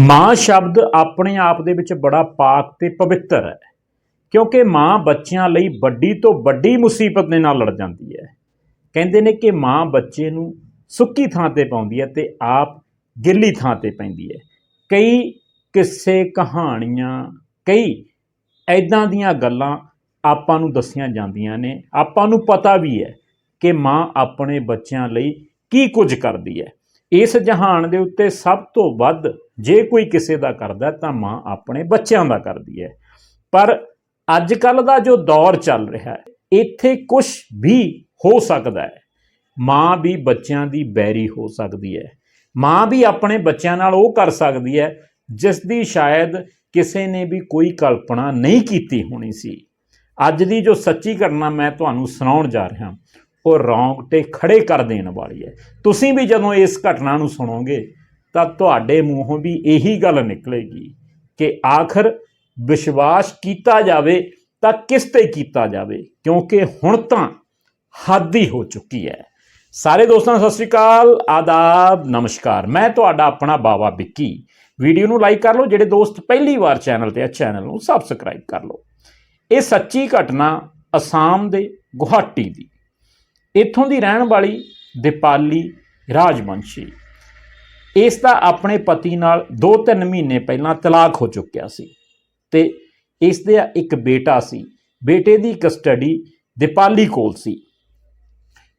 ਮਾਂ ਸ਼ਬਦ ਆਪਣੇ ਆਪ ਦੇ ਵਿੱਚ ਬੜਾ ਪਾਕ ਤੇ ਪਵਿੱਤਰ ਹੈ, ਕਿਉਂਕਿ ਮਾਂ ਬੱਚਿਆਂ ਲਈ ਵੱਡੀ ਤੋਂ ਵੱਡੀ ਮੁਸੀਬਤ ਦੇ ਨਾਲ ਲੜ ਜਾਂਦੀ ਹੈ। ਕਹਿੰਦੇ ਨੇ ਕਿ ਮਾਂ ਬੱਚੇ ਨੂੰ ਸੁੱਕੀ ਥਾਂ ਤੇ ਪਾਉਂਦੀ ਹੈ ਤੇ ਆਪ ਗਿੱਲੀ ਥਾਂ ਤੇ ਪੈਂਦੀ ਹੈ। ਕਈ ਕਿੱਸੇ ਕਹਾਣੀਆਂ, ਕਈ ਐਦਾਂ ਦੀਆਂ ਗੱਲਾਂ ਆਪਾਂ ਨੂੰ ਦੱਸੀਆਂ ਜਾਂਦੀਆਂ ਨੇ। ਆਪਾਂ ਨੂੰ ਪਤਾ ਵੀ ਹੈ ਕਿ ਮਾਂ ਆਪਣੇ ਬੱਚਿਆਂ ਲਈ ਕੀ ਕੁਝ ਕਰਦੀ ਹੈ। ਇਸ ਜਹਾਨ ਦੇ ਉੱਤੇ ਸਭ ਤੋਂ ਵੱਧ ਜੇ ਕੋਈ ਕਿਸੇ ਦਾ ਕਰਦਾ ਤਾਂ ਮਾਂ ਆਪਣੇ ਬੱਚਿਆਂ ਦਾ ਕਰਦੀ ਹੈ। ਪਰ ਅੱਜ ਕੱਲ ਦਾ ਜੋ ਦੌਰ ਚੱਲ ਰਿਹਾ ਹੈ, ਇੱਥੇ ਕੁਝ ਵੀ ਹੋ ਸਕਦਾ ਹੈ। ਮਾਂ ਵੀ ਬੱਚਿਆਂ ਦੀ ਬੈਰੀ ਹੋ ਸਕਦੀ ਹੈ। ਮਾਂ ਵੀ ਆਪਣੇ ਬੱਚਿਆਂ ਨਾਲ ਉਹ ਕਰ ਸਕਦੀ ਹੈ ਜਿਸ ਦੀ ਸ਼ਾਇਦ ਕਿਸੇ ਨੇ ਵੀ ਕੋਈ ਕਲਪਨਾ ਨਹੀਂ ਕੀਤੀ ਹੋਣੀ ਸੀ। ਅੱਜ ਦੀ ਜੋ ਸੱਚੀ ਘਟਨਾ ਮੈਂ ਤੁਹਾਨੂੰ ਸੁਣਾਉਣ ਜਾ ਰਿਹਾ, ਉਹ ਰੌਂਗਟੇ ਖੜੇ ਕਰ ਦੇਣ ਵਾਲੀ ਹੈ। ਤੁਸੀਂ ਵੀ ਜਦੋਂ ਇਸ ਘਟਨਾ ਨੂੰ ਸੁਣੋਗੇ ਤਾਂ ਤੁਹਾਡੇ ਮੂੰਹੋਂ ਵੀ ਇਹੀ ਗੱਲ ਨਿਕਲੇਗੀ ਕਿ ਆਖਰ ਵਿਸ਼ਵਾਸ ਕੀਤਾ ਜਾਵੇ ਤਾਂ ਕਿਸ ਤੇ ਕੀਤਾ ਜਾਵੇ, ਕਿਉਂਕਿ ਹੁਣ ਤਾਂ ਹੱਦ ਹੀ ਹੋ ਚੁੱਕੀ ਹੈ। ਸਾਰੇ ਦੋਸਤਾਂ, ਸਤਿ ਸ੍ਰੀ ਅਕਾਲ, ਆਦਾਬ, ਨਮਸਕਾਰ। ਮੈਂ ਤੁਹਾਡਾ ਆਪਣਾ ਬਾਵਾ ਵਿੱਕੀ। ਵੀਡੀਓ ਨੂੰ ਲਾਈਕ ਕਰ ਲਓ, ਜਿਹੜੇ ਦੋਸਤ ਪਹਿਲੀ ਵਾਰ ਚੈਨਲ ਤੇ ਆ, ਚੈਨਲ ਨੂੰ ਸਬਸਕ੍ਰਾਈਬ ਕਰ ਲਓ। ਇਹ ਸੱਚੀ ਘਟਨਾ ਅਸਾਮ ਦੇ ਗੁਹਾਟੀ ਦੀ। ਇੱਥੋਂ ਦੀ ਰਹਿਣ ਵਾਲੀ ਦੀਪਾਲੀ ਰਾਜਵੰਸ਼ੀ। ਇਸ ਦਾ ਆਪਣੇ ਪਤੀ ਨਾਲ 2-3 ਮਹੀਨੇ ਪਹਿਲਾਂ ਤਲਾਕ ਹੋ ਚੁੱਕਿਆ ਸੀ ਤੇ ਇਸ ਦੇ ਇੱਕ ਬੇਟਾ ਸੀ। ਬੇਟੇ ਦੀ ਕਸਟਡੀ ਦੀਪਾਲੀ ਕੋਲ ਸੀ।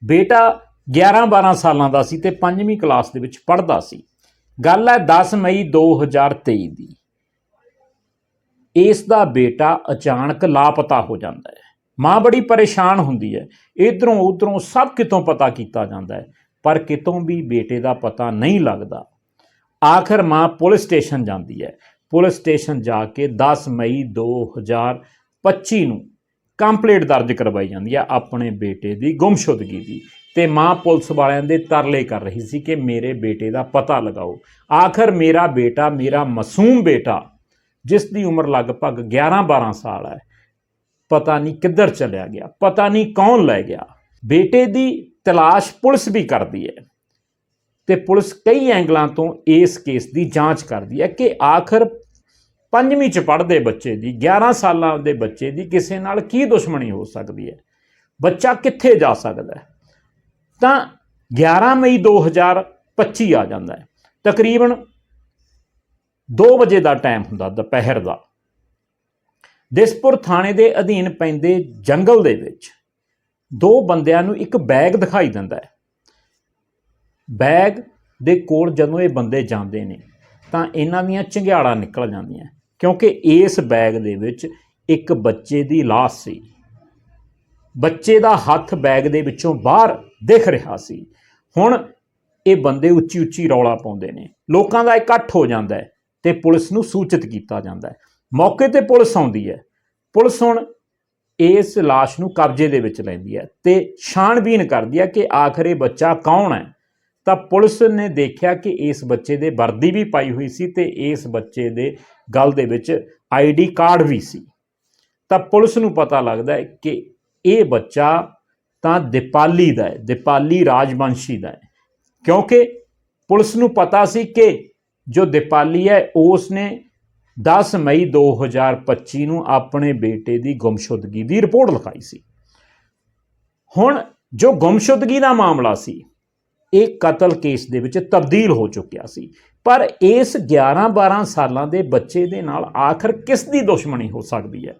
ਬੇਟਾ 11-12 ਸਾਲਾਂ ਦਾ ਸੀ ਤੇ 5ਵੀਂ ਕਲਾਸ ਦੇ ਵਿੱਚ ਪੜ੍ਹਦਾ ਸੀ। ਗੱਲ ਹੈ 10 ਮਈ 2023 ਦੀ। ਇਸ ਦਾ ਬੇਟਾ ਅਚਾਨਕ ਲਾਪਤਾ ਹੋ ਜਾਂਦਾ ਹੈ। ਮਾਂ ਬੜੀ ਪਰੇਸ਼ਾਨ ਹੁੰਦੀ ਹੈ। ਇਧਰੋਂ ਉਧਰੋਂ ਸਭ ਕਿਤੋਂ ਪਤਾ ਕੀਤਾ ਜਾਂਦਾ ਹੈ। ਪਰ ਕਿਤੋਂ ਵੀ ਬੇਟੇ ਦਾ ਪਤਾ ਨਹੀਂ ਲੱਗਦਾ। ਆਖਰ ਮਾਂ ਪੁਲਿਸ ਸਟੇਸ਼ਨ ਜਾਂਦੀ ਹੈ। ਪੁਲਿਸ ਸਟੇਸ਼ਨ ਜਾ ਕੇ 10 ਮਈ 2025 ਨੂੰ ਕੰਪਲੇਂਟ ਦਰਜ ਕਰਵਾਈ ਜਾਂਦੀ ਹੈ ਆਪਣੇ ਬੇਟੇ ਦੀ ਗੁੰਮਸ਼ੁਦਗੀ ਦੀ। ਤੇ ਮਾਂ ਪੁਲਿਸ ਵਾਲਿਆਂ ਦੇ ਤਰਲੇ ਕਰ ਰਹੀ ਸੀ ਕਿ ਮੇਰੇ ਬੇਟੇ ਦਾ ਪਤਾ ਲਗਾਓ। ਆਖਰ ਮੇਰਾ ਬੇਟਾ, ਮੇਰਾ ਮਾਸੂਮ ਬੇਟਾ ਜਿਸ ਦੀ ਉਮਰ ਲਗਭਗ 11-12 ਸਾਲ ਹੈ, ਪਤਾ ਨਹੀਂ ਕਿੱਧਰ ਚਲਿਆ ਗਿਆ, ਪਤਾ ਨਹੀਂ ਕੌਣ ਲੈ ਗਿਆ। ਬੇਟੇ ਦੀ ਤਲਾਸ਼ ਪੁਲਿਸ ਵੀ ਕਰਦੀ ਹੈ। ਤੇ ਪੁਲਿਸ ਕਈ ਐਂਗਲਾਂ ਤੋਂ ਇਸ ਕੇਸ ਦੀ ਜਾਂਚ ਕਰਦੀ ਹੈ ਕਿ ਆਖਰ ਪੰਜਵੀਂ ਚ ਪੜ੍ਹਦੇ ਬੱਚੇ ਦੀ 11 ਸਾਲਾਂ ਦੇ ਬੱਚੇ ਦੀ ਕਿਸੇ ਨਾਲ ਕੀ ਦੁਸ਼ਮਣੀ ਹੋ ਸਕਦੀ ਹੈ? ਬੱਚਾ ਕਿੱਥੇ ਜਾ ਸਕਦਾ ਹੈ? ਤਾਂ 11 ਮਈ 2025 ਆ ਜਾਂਦਾ ਹੈ। ਤਕਰੀਬਨ 2 ਵਜੇ ਦਾ ਟਾਈਮ ਹੁੰਦਾ ਦੁਪਹਿਰ ਦਾ। ਦਿਸਪੁਰ ਥਾਣੇ ਦੇ ਅਧੀਨ ਪੈਂਦੇ ਜੰਗਲ ਦੇ ਵਿੱਚ। ਦੋ ਬੰਦਿਆਂ ਨੂੰ ਇੱਕ ਬੈਗ ਦਿਖਾਈ ਦਿੰਦਾ ਹੈ। ਬੈਗ ਦੇ ਕੋਲ ਜਦੋਂ ਇਹ ਬੰਦੇ ਜਾਂਦੇ ਨੇ, ਤਾਂ ਇਹਨਾਂ ਦੀਆਂ ਚੰਗਿਆੜਾਂ ਨਿਕਲ ਜਾਂਦੀਆਂ। ਕਿਉਂਕਿ ਇਸ ਬੈਗ ਦੇ ਵਿੱਚ ਇੱਕ ਬੱਚੇ ਦੀ ਲਾਸ਼ ਸੀ। ਬੱਚੇ ਦਾ ਹੱਥ ਬੈਗ ਦੇ ਵਿੱਚੋਂ ਬਾਹਰ ਦਿਖ ਰਿਹਾ ਸੀ। ਹੁਣ ਇਹ ਬੰਦੇ ਉੱਚੀ ਉੱਚੀ ਰੌਲਾ ਪਾਉਂਦੇ ਨੇ। ਲੋਕਾਂ ਦਾ ਇਕੱਠ ਹੋ ਜਾਂਦਾ ਹੈ ਤੇ ਪੁਲਿਸ ਨੂੰ ਸੂਚਿਤ ਕੀਤਾ ਜਾਂਦਾ ਹੈ। ਮੌਕੇ ਤੇ ਪੁਲਿਸ ਆਉਂਦੀ ਹੈ। ਪੁਲਿਸ ਹੁਣ ਇਸ লাশ ਨੂੰ ਕਬਜ਼ੇ ਦੇ ਵਿੱਚ ਲੈਂਦੀ ਹੈ ਤੇ ਛਾਣਬੀਨ ਕਰਦੀ ਹੈ ਕਿ ਆਖਰ ਇਹ ਬੱਚਾ ਕੌਣ ਹੈ? ਤਾਂ ਪੁਲਿਸ ਨੇ ਦੇਖਿਆ ਕਿ ਇਸ ਬੱਚੇ ਦੇ ਵਰਦੀ ਵੀ ਪਾਈ ਹੋਈ ਸੀ ਤੇ ਇਸ ਬੱਚੇ ਦੇ ਗਲ ਦੇ ਵਿੱਚ ਆਈਡੀ ਕਾਰਡ ਵੀ ਸੀ। ਤਾਂ ਪੁਲਿਸ ਨੂੰ ਪਤਾ ਲੱਗਦਾ ਹੈ ਕਿ ਇਹ ਬੱਚਾ ਤਾਂ ਦੀਪਾਲੀ ਦਾ ਹੈ, ਦੀਪਾਲੀ ਰਾਜਵੰਸ਼ੀ ਦਾ ਹੈ। ਕਿਉਂਕਿ ਪੁਲਿਸ ਨੂੰ ਪਤਾ ਸੀ ਕਿ ਜੋ ਦੀਪਾਲੀ ਹੈ, ਉਸ ਨੇ 10 ਮਈ 2025 ਨੂੰ ਆਪਣੇ ਬੇਟੇ ਦੀ ਗੁੰਮਸ਼ੁਦਗੀ ਦੀ ਰਿਪੋਰਟ ਲਿਖਾਈ ਸੀ। ਹੁਣ ਜੋ ਗੁੰਮਸ਼ੁਦਗੀ ਦਾ ਮਾਮਲਾ ਸੀ, ਇਹ ਕਤਲ ਕੇਸ ਦੇ ਵਿੱਚ ਤਬਦੀਲ ਹੋ ਚੁੱਕਿਆ ਸੀ। ਪਰ ਇਸ 11-12 ਸਾਲਾਂ ਦੇ ਬੱਚੇ ਦੇ ਨਾਲ ਆਖਰ ਕਿਸ ਦੀ ਦੁਸ਼ਮਣੀ ਹੋ ਸਕਦੀ ਹੈ?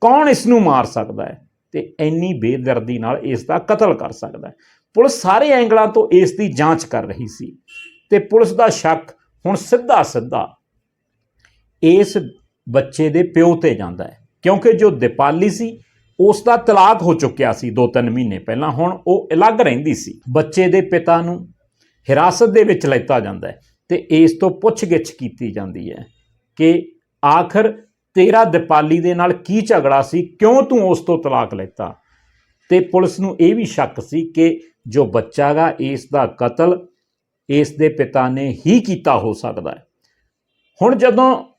ਕੌਣ ਇਸ ਨੂੰ ਮਾਰ ਸਕਦਾ ਹੈ? ਤੇ ਇੰਨੀ ਬੇਦਰਦੀ ਨਾਲ ਇਸ ਦਾ ਕਤਲ ਕਰ ਸਕਦਾ ਹੈ। ਪੁਲਿਸ ਸਾਰੇ ਐਂਗਲਾਂ ਤੋਂ ਇਸ ਦੀ ਜਾਂਚ ਕਰ ਰਹੀ ਸੀ। ਤੇ ਪੁਲਿਸ ਦਾ ਸ਼ੱਕ ਹੁਣ ਸਿੱਧਾ ਸਿੱਧਾ ਇਸ ਬੱਚੇ ਦੇ ਪਿਓ ਤੇ ਜਾਂਦਾ ਹੈ। ਕਿਉਂਕਿ ਜੋ ਦੀਪਾਲੀ ਸੀ ਉਸ ਦਾ ਤਲਾਕ ਹੋ ਚੁੱਕਿਆ ਸੀ 2-3 ਮਹੀਨੇ ਪਹਿਲਾਂ। ਹੁਣ ਉਹ ਅਲੱਗ ਰਹਿੰਦੀ ਸੀ। ਬੱਚੇ ਦੇ ਪਿਤਾ ਨੂੰ ਹਿਰਾਸਤ ਦੇ ਵਿੱਚ ਲੈਤਾ ਜਾਂਦਾ ਹੈ ਤੇ ਇਸ ਤੋਂ ਪੁੱਛਗਿੱਛ ਕੀਤੀ ਜਾਂਦੀ ਹੈ ਕਿ ਆਖਰ ਤੇਰਾ ਦੀਪਾਲੀ ਦੇ ਨਾਲ ਕੀ ਝਗੜਾ ਸੀ? ਕਿਉਂ ਤੂੰ ਉਸ ਤੋਂ ਤਲਾਕ ਲੈਤਾ? ਤੇ ਪੁਲਿਸ ਨੂੰ ਇਹ ਵੀ ਸ਼ੱਕ ਸੀ ਕਿ ਜੋ ਬੱਚਾ ਗਾ, ਇਸ ਦਾ ਕਤਲ ਇਸ ਦੇ ਪਿਤਾ ਨੇ ਹੀ ਕੀਤਾ ਹੋ ਸਕਦਾ ਹੈ। ਹੁਣ ਜਦੋਂ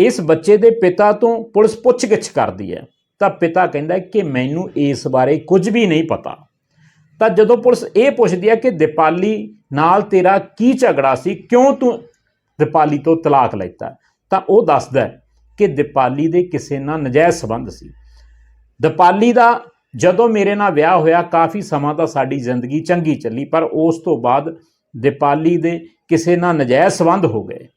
ਇਸ ਬੱਚੇ ਦੇ ਪਿਤਾ ਤੋਂ ਪੁਲਿਸ ਪੁੱਛਗਿੱਛ ਕਰਦੀ ਹੈ। ਤਾਂ ਪਿਤਾ ਕਹਿੰਦਾ ਕਿ ਮੈਨੂੰ ਇਸ ਬਾਰੇ ਕੁਝ ਵੀ ਨਹੀਂ ਪਤਾ। ਤਾਂ ਜਦੋਂ ਪੁਲਿਸ ਇਹ ਪੁੱਛਦੀ ਹੈ ਕਿ ਦੀਪਾਲੀ ਨਾਲ ਤੇਰਾ ਕੀ ਝਗੜਾ ਸੀ, ਕਿਉਂ ਤੂੰ ਦੀਪਾਲੀ ਤੋਂ ਤਲਾਕ ਲੈਤਾ? ਤਾਂ ਉਹ ਦੱਸਦਾ ਕਿ ਦੀਪਾਲੀ ਦੇ ਕਿਸੇ ਨਾਲ ਨਜਾਇਜ਼ ਸੰਬੰਧ ਸੀ। ਦੀਪਾਲੀ ਦਾ ਜਦੋਂ ਮੇਰੇ ਨਾਲ ਵਿਆਹ ਹੋਇਆ, ਕਾਫੀ ਸਮਾਂ ਤਾਂ ਸਾਡੀ ਜ਼ਿੰਦਗੀ ਚੰਗੀ ਚੱਲੀ, ਪਰ ਉਸ ਤੋਂ ਬਾਅਦ ਦੀਪਾਲੀ ਦੇ ਕਿਸੇ ਨਾਲ ਨਜਾਇਜ਼ ਸੰਬੰਧ ਹੋ ਗਏ।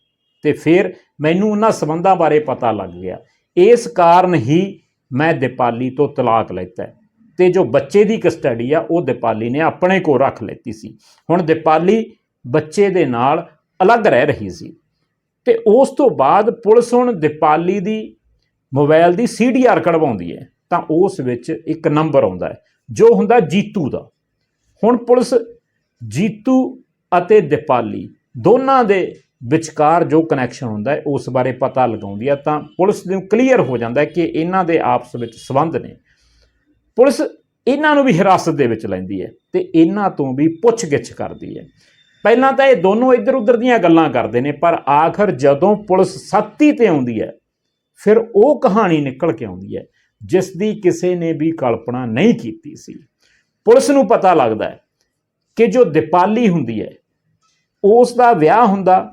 ਤੇ ਫਿਰ ਮੈਨੂੰ ਉਹਨਾਂ ਸੰਬੰਧਾਂ ਬਾਰੇ ਪਤਾ ਲੱਗ ਗਿਆ। ਇਸ ਕਾਰਨ ਹੀ ਮੈਂ ਦੀਪਾਲੀ ਤੋਂ ਤਲਾਕ ਲੈਤਾ ਹੈ ਤੇ ਜੋ ਬੱਚੇ ਦੀ ਕਸਟਡੀ ਆ, ਉਹ ਦੀਪਾਲੀ ਨੇ ਆਪਣੇ ਕੋਲ ਰੱਖ ਲੈਤੀ ਸੀ। ਹੁਣ ਦੀਪਾਲੀ ਬੱਚੇ ਦੇ ਨਾਲ ਅਲੱਗ ਰਹਿ ਰਹੀ ਸੀ। ਤੇ ਉਸ ਤੋਂ ਬਾਅਦ ਪੁਲਿਸ ਹੁਣ ਦੀਪਾਲੀ ਦੀ ਮੋਬਾਈਲ ਦੀ ਸੀਡੀਆਰ ਕਢਵਾਉਂਦੀ ਹੈ। ਤਾਂ ਉਸ ਵਿੱਚ ਇੱਕ ਨੰਬਰ ਆਉਂਦਾ ਹੈ, ਜੋ ਹੁੰਦਾ ਜੀਤੂ ਦਾ। ਹੁਣ ਪੁਲਿਸ ਜੀਤੂ ਅਤੇ ਦੀਪਾਲੀ ਦੋਨਾਂ ਦੇ ਵਿਚਕਾਰ ਜੋ ਕਨੈਕਸ਼ਨ ਹੁੰਦਾ ਹੈ, ਉਸ ਬਾਰੇ ਪਤਾ ਲਗਾਉਂਦੀ ਹੈ ਤਾਂ ਪੁਲਿਸ ਨੂੰ ਕਲੀਅਰ ਹੋ ਜਾਂਦਾ ਹੈ ਕਿ ਇਹਨਾਂ ਦੇ ਆਪਸ ਵਿੱਚ ਸਬੰਧ ਨੇ। ਪੁਲਿਸ ਇਹਨਾਂ ਨੂੰ ਵੀ ਹਿਰਾਸਤ ਦੇ ਵਿੱਚ ਲੈਂਦੀ ਹੈ ਤੇ ਇਹਨਾਂ ਤੋਂ ਵੀ ਪੁੱਛਗਿੱਛ ਕਰਦੀ ਹੈ। ਪਹਿਲਾਂ ਤਾਂ ਇਹ ਦੋਨੋਂ ਇੱਧਰ ਉੱਧਰ ਦੀਆਂ ਗੱਲਾਂ ਕਰਦੇ ਨੇ, ਪਰ ਆਖਰ ਜਦੋਂ ਪੁਲਿਸ ਸੱਤੀ ਤੇ ਆਉਂਦੀ ਹੈ, ਫਿਰ ਉਹ ਕਹਾਣੀ ਨਿਕਲ ਕੇ ਆਉਂਦੀ ਹੈ, ਜਿਸ ਦੀ ਕਿਸੇ ਨੇ ਵੀ ਕਲਪਨਾ ਨਹੀਂ ਕੀਤੀ ਸੀ। ਪੁਲਿਸ ਨੂੰ ਪਤਾ ਲੱਗਦਾ ਹੈ ਕਿ ਜੋ ਦੀਪਾਲੀ ਹੁੰਦੀ ਹੈ, ਉਸ ਦਾ ਵਿਆਹ ਹੁੰਦਾ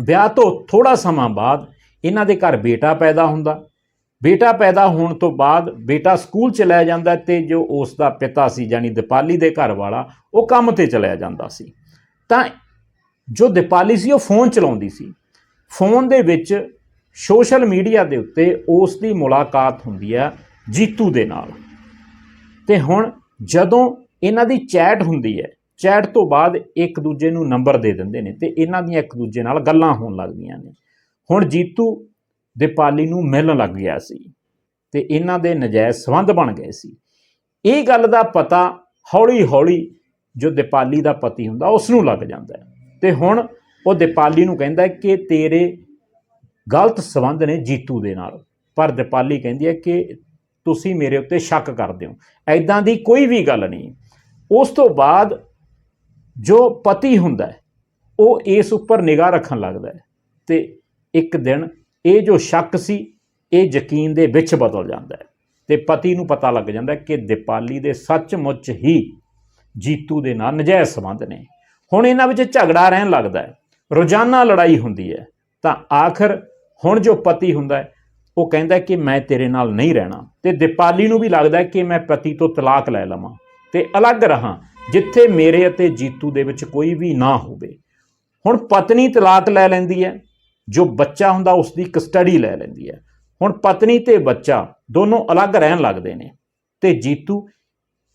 ਵਿਆਹ ਤੋਂ ਥੋੜਾ ਸਮਾਂ ਬਾਅਦ ਇਹਨਾਂ ਦੇ ਘਰ ਬੇਟਾ ਪੈਦਾ ਹੁੰਦਾ। ਬੇਟਾ ਪੈਦਾ ਹੋਣ ਤੋਂ ਬਾਅਦ ਬੇਟਾ ਸਕੂਲ ਚਲਾ ਜਾਂਦਾ ਤੇ ਜੋ ਉਸ ਦਾ ਪਿਤਾ ਸੀ ਜਾਨੀ ਦੀਪਾਲੀ ਦੇ ਘਰ ਵਾਲਾ, ਉਹ ਕੰਮ ਤੇ ਚਲਿਆ ਜਾਂਦਾ ਸੀ। ਤਾਂ ਜੋ ਦੀਪਾਲੀ ਸੀ, ਉਹ ਫੋਨ ਚਲਾਉਂਦੀ ਸੀ। ਫੋਨ ਦੇ ਵਿੱਚ ਸੋਸ਼ਲ ਮੀਡੀਆ ਦੇ ਉੱਤੇ ਉਸ ਦੀ ਮੁਲਾਕਾਤ ਹੁੰਦੀ ਹੈ ਜੀਤੂ ਦੇ ਨਾਲ। ਤੇ ਹੁਣ ਜਦੋਂ ਇਹਨਾਂ ਦੀ ਚੈਟ ਹੁੰਦੀ ਹੈ ਚੈਟ ਤੋਂ ਬਾਅਦ ਇੱਕ ਦੂਜੇ ਨੂੰ ਨੰਬਰ ਦੇ ਦਿੰਦੇ ਨੇ ਤੇ ਇਹਨਾਂ ਦੀਆਂ ਇੱਕ ਦੂਜੇ ਨਾਲ ਗੱਲਾਂ ਹੋਣ ਲੱਗਦੀਆਂ ਨੇ। ਹੁਣ ਜੀਤੂ ਦੀਪਾਲੀ ਨੂੰ ਮਿਲਣ ਲੱਗ ਗਿਆ ਸੀ ਤੇ ਇਹਨਾਂ ਦੇ ਨਜਾਇਜ਼ ਸੰਬੰਧ ਬਣ ਗਏ ਸੀ। ਇਹ ਗੱਲ ਦਾ ਪਤਾ ਹੌਲੀ-ਹੌਲੀ ਜੋ ਦੀਪਾਲੀ ਦਾ ਪਤੀ ਹੁੰਦਾ ਉਸ ਨੂੰ ਲੱਗ ਜਾਂਦਾ ਹੈ। ਤੇ ਹੁਣ ਉਹ ਦੀਪਾਲੀ ਨੂੰ ਕਹਿੰਦਾ ਕਿ ਤੇਰੇ ਗਲਤ ਸੰਬੰਧ ਨੇ ਜੀਤੂ ਦੇ ਨਾਲ। ਪਰ ਦੀਪਾਲੀ ਕਹਿੰਦੀ ਹੈ ਕਿ ਤੁਸੀਂ ਮੇਰੇ ਉੱਤੇ ਸ਼ੱਕ ਕਰਦੇ ਹੋ। ਐਦਾਂ ਦੀ ਕੋਈ ਵੀ ਗੱਲ ਨਹੀਂ। ਉਸ ਤੋਂ ਬਾਅਦ ਜੋ ਪਤੀ ਹੁੰਦਾ ਹੈ, ਉਹ ਇਸ ਉੱਪਰ ਨਿਗਾਹ ਰੱਖਣ ਲੱਗਦਾ ਹੈ ਤੇ ਇੱਕ ਦਿਨ ਇਹ ਜੋ ਸ਼ੱਕ ਸੀ, ਇਹ ਯਕੀਨ ਦੇ ਵਿੱਚ ਬਦਲ ਜਾਂਦਾ ਹੈ ਤੇ ਪਤੀ ਨੂੰ ਪਤਾ ਲੱਗ ਜਾਂਦਾ ਕਿ ਦੀਪਾਲੀ ਦੇ ਸੱਚਮੁੱਚ ਹੀ ਜੀਤੂ ਦੇ ਨਾਲ ਨਜਾਇਜ਼ ਸੰਬੰਧ ਨੇ। ਹੁਣ ਇਹਨਾਂ ਵਿੱਚ ਝਗੜਾ ਰਹਿਣ ਲੱਗਦਾ ਹੈ, ਰੋਜ਼ਾਨਾ ਲੜਾਈ ਹੁੰਦੀ ਹੈ, ਤਾਂ ਆਖਰ ਹੁਣ ਜੋ ਪਤੀ ਹੁੰਦਾ ਹੈ, ਉਹ ਕਹਿੰਦਾ ਕਿ ਮੈਂ ਤੇਰੇ ਨਾਲ ਨਹੀਂ ਰਹਿਣਾ ਤੇ ਦੀਪਾਲੀ ਨੂੰ ਵੀ ਲੱਗਦਾ ਕਿ ਮੈਂ ਪਤੀ ਤੋਂ ਤਲਾਕ ਲੈ ਲਵਾਂ ਤੇ ਅਲੱਗ ਰਹਾ ਜਿੱਥੇ ਮੇਰੇ ਅਤੇ ਜੀਤੂ ਦੇ ਵਿੱਚ ਕੋਈ ਵੀ ਨਾ ਹੋਵੇ। ਹੁਣ ਪਤਨੀ ਤਲਾਕ ਲੈ ਲੈਂਦੀ ਹੈ, ਜੋ ਬੱਚਾ ਹੁੰਦਾ ਉਸ ਦੀ ਕਸਟਡੀ ਲੈ ਲੈਂਦੀ ਹੈ। ਹੁਣ ਪਤਨੀ ਤੇ ਬੱਚਾ ਦੋਨੋਂ ਅਲੱਗ ਰਹਿਣ ਲੱਗਦੇ ਨੇ ਤੇ ਜੀਤੂ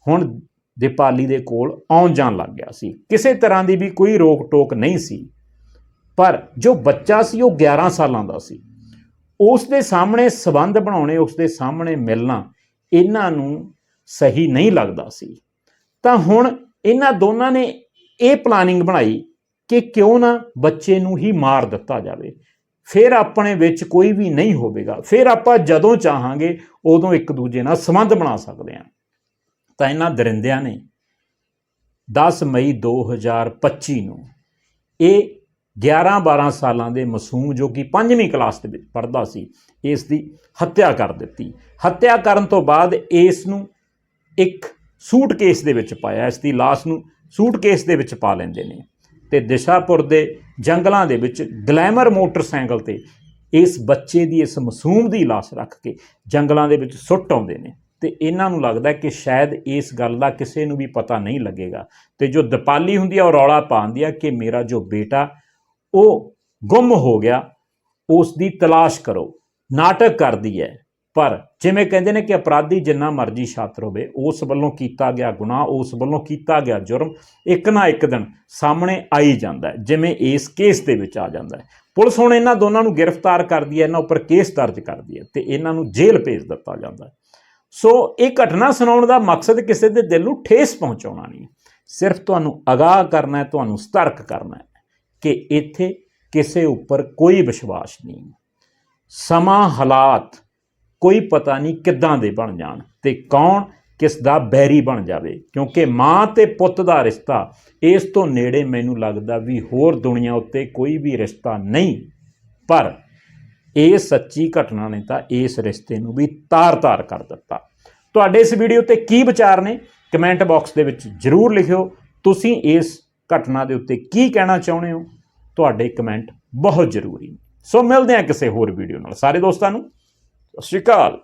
ਹੁਣ ਦੀਪਾਲੀ ਦੇ ਕੋਲ ਆਉਣ ਜਾਣ ਲੱਗ ਗਿਆ ਸੀ। ਕਿਸੇ ਤਰ੍ਹਾਂ ਦੀ ਵੀ ਕੋਈ ਰੋਕ ਟੋਕ ਨਹੀਂ ਸੀ। ਪਰ ਜੋ ਬੱਚਾ ਸੀ, ਉਹ 11 ਸਾਲਾਂ ਦਾ ਸੀ। ਉਸ ਦੇ ਸਾਹਮਣੇ ਸਬੰਧ ਬਣਾਉਣੇ ਉਸ ਦੇ ਸਾਹਮਣੇ ਮਿਲਣਾ, ਇਹਨਾਂ ਨੂੰ ਸਹੀ ਨਹੀਂ ਲੱਗਦਾ ਸੀ। ਤਾਂ ਹੁਣ ਇਹਨਾਂ ਦੋਨਾਂ ਨੇ ਇਹ ਪਲਾਨਿੰਗ ਬਣਾਈ ਕਿ ਕਿਉਂ ਨਾ ਬੱਚੇ ਨੂੰ ਹੀ ਮਾਰ ਦਿੱਤਾ ਜਾਵੇ। ਫਿਰ ਆਪਣੇ ਵਿੱਚ ਕੋਈ ਵੀ ਨਹੀਂ ਹੋਵੇਗਾ। ਫਿਰ ਆਪਾਂ ਜਦੋਂ ਚਾਹਾਂਗੇ, ਉਦੋਂ ਇੱਕ ਦੂਜੇ ਨਾਲ ਸੰਬੰਧ ਬਣਾ ਸਕਦੇ ਹਾਂ। ਤਾਂ ਇਹਨਾਂ ਦਰਿੰਦਿਆਂ ਨੇ 10 ਮਈ 2025 ਨੂੰ ਇਹ 11-12 ਸਾਲਾਂ ਦੇ ਮਾਸੂਮ ਜੋ ਕਿ 5ਵੀਂ ਕਲਾਸ ਦੇ ਵਿੱਚ ਪੜ੍ਹਦਾ ਸੀ, ਇਸ ਦੀ ਹੱਤਿਆ ਕਰ ਦਿੱਤੀ। ਹੱਤਿਆ ਕਰਨ ਤੋਂ ਬਾਅਦ ਇਸ ਨੂੰ ਇੱਕ ਸੂਟਕੇਸ ਦੇ ਵਿੱਚ ਪਾਇਆ, ਇਸ ਦੀ ਲਾਸ਼ ਨੂੰ ਸੂਟਕੇਸ ਦੇ ਵਿੱਚ ਪਾ ਲੈਂਦੇ ਨੇ। ਤੇ ਦਿਸ਼ਾਪੁਰ ਦੇ ਜੰਗਲਾਂ ਦੇ ਵਿੱਚ ਗਲੈਮਰ ਮੋਟਰਸਾਈਕਲ ਤੇ ਇਸ ਬੱਚੇ ਦੀ, ਇਸ ਮਾਸੂਮ ਦੀ ਲਾਸ਼ ਰੱਖ ਕੇ ਜੰਗਲਾਂ ਦੇ ਵਿੱਚ ਸੁੱਟ ਆਉਂਦੇ ਨੇ। ਤੇ ਇਹਨਾਂ ਨੂੰ ਲੱਗਦਾ ਕਿ ਸ਼ਾਇਦ ਇਸ ਗੱਲ ਦਾ ਕਿਸੇ ਨੂੰ ਵੀ ਪਤਾ ਨਹੀਂ ਲੱਗੇਗਾ। ਤੇ ਜੋ ਦਪਾਲੀ ਹੁੰਦੀ ਆ, ਉਹ ਰੌਲਾ ਪਾਉਂਦੀ ਆ ਕਿ ਮੇਰਾ ਜੋ ਬੇਟਾ, ਉਹ ਗੁੰਮ ਹੋ ਗਿਆ, ਉਸ ਦੀ ਤਲਾਸ਼ ਕਰੋ। ਨਾਟਕ ਕਰਦੀ ਹੈ। ਪਰ ਜਿਵੇਂ ਕਹਿੰਦੇ ਨੇ ਕਿ ਅਪਰਾਧੀ ਜਿੰਨਾ ਮਰਜ਼ੀ ਛਾਤਰ ਹੋਵੇ ਉਸ ਵੱਲੋਂ ਕੀਤਾ ਗਿਆ ਗੁਨਾਹ, ਉਸ ਵੱਲੋਂ ਕੀਤਾ ਗਿਆ ਜੁਰਮ ਇੱਕ ਨਾ ਇੱਕ ਦਿਨ ਸਾਹਮਣੇ ਆਈ ਜਾਂਦਾ ਜਿਵੇਂ ਇਸ ਕੇਸ ਦੇ ਵਿੱਚ ਆ ਜਾਂਦਾ ਹੈ। ਪੁਲਿਸ ਹੁਣ ਇਹਨਾਂ ਦੋਨਾਂ ਨੂੰ ਗ੍ਰਿਫਤਾਰ ਕਰਦੀ ਹੈ, ਇਹਨਾਂ ਉੱਪਰ ਕੇਸ ਦਰਜ ਕਰਦੀ ਹੈ ਤੇ ਇਹਨਾਂ ਨੂੰ ਜੇਲ੍ਹ ਭੇਜ ਦਿੱਤਾ ਜਾਂਦਾ ਹੈ। ਸੋ ਇਹ ਘਟਨਾ ਸੁਣਾਉਣ ਦਾ ਮਕਸਦ ਕਿਸੇ ਦੇ ਦਿਲ ਨੂੰ ਠੇਸ ਪਹੁੰਚਾਉਣਾ ਨਹੀਂ ਸਿਰਫ ਤੁਹਾਨੂੰ ਅਗਾਹ ਕਰਨਾ ਹੈ, ਤੁਹਾਨੂੰ ਸਤਰਕ ਕਰਨਾ ਹੈ ਕਿ ਇੱਥੇ ਕਿਸੇ ਉੱਪਰ ਕੋਈ ਵਿਸ਼ਵਾਸ ਨਹੀਂ ਸਮਾਂ, ਹਾਲਾਤ ਕੋਈ ਪਤਾ ਨਹੀਂ ਕਿੱਦਾਂ ਦੇ ਬਣ ਜਾਣ ਤੇ ਕੌਣ ਕਿਸ ਦਾ ਬੈਰੀ ਬਣ ਜਾਵੇ, ਕਿਉਂਕਿ ਮਾਂ ਤੇ ਪੁੱਤ ਦਾ ਰਿਸ਼ਤਾ, ਇਸ ਤੋਂ ਨੇੜੇ ਮੈਨੂੰ ਲੱਗਦਾ ਵੀ ਹੋਰ ਦੁਨੀਆ ਉੱਤੇ ਕੋਈ ਵੀ ਰਿਸ਼ਤਾ ਨਹੀਂ। ਪਰ ਇਹ ਸੱਚੀ ਘਟਨਾ ਨੇ ਤਾਂ ਇਸ ਰਿਸ਼ਤੇ ਨੂੰ ਵੀ ਤਾਰ-ਤਾਰ ਕਰ ਦਿੱਤਾ। ਤੁਹਾਡੇ ਇਸ ਵੀਡੀਓ ਤੇ ਕੀ ਵਿਚਾਰ ਨੇ? ਕਮੈਂਟ ਬਾਕਸ ਦੇ ਵਿੱਚ ਜਰੂਰ ਲਿਖਿਓ। ਤੁਸੀਂ ਇਸ ਘਟਨਾ ਦੇ ਉੱਤੇ ਕੀ ਕਹਿਣਾ ਚਾਹੁੰਦੇ ਹੋ? ਤੁਹਾਡੇ ਕਮੈਂਟ ਬਹੁਤ ਜ਼ਰੂਰੀ ਨੇ। ਸੋ ਮਿਲਦੇ ਹਾਂ ਕਿਸੇ ਹੋਰ ਵੀਡੀਓ ਨਾਲ। ਸਾਰੇ ਦੋਸਤਾਂ ਨੂੰ ਸਤਿ ਸ਼੍ਰੀ ਅਕਾਲ